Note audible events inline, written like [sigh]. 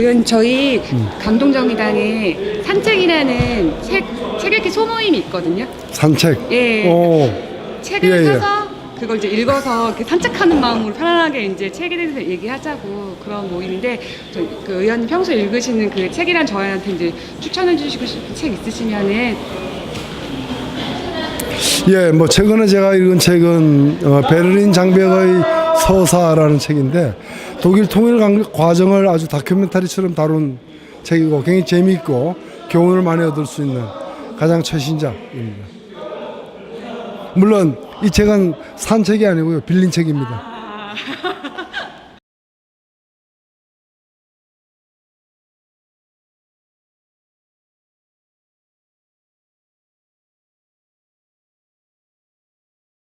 의원 저희 음. 감동정의당에 산책이라는 책, 책 읽기 소모임이 있거든요. 산책. 예. 오. 책을 예, 예. 사서 그걸 이제 읽어서 이렇게 산책하는 마음으로 편안하게 이제 책에 대해서 얘기하자고 그런 모임인데 저, 그 의원님 평소에 읽으시는 그 책이란 저희한테 이제 추천해 주시고 싶은 책 있으시면은 예, 뭐 최근에 제가 읽은 책은 어, 베를린 장벽의 서사라는 책인데 독일 통일 강- 과정을 아주 다큐멘터리처럼 다룬 책이고 굉장히 재미있고 교훈을 많이 얻을 수 있는 가장 최신작입니다. 물론 이 책은 산 책이 아니고요 빌린 책입니다. [laughs]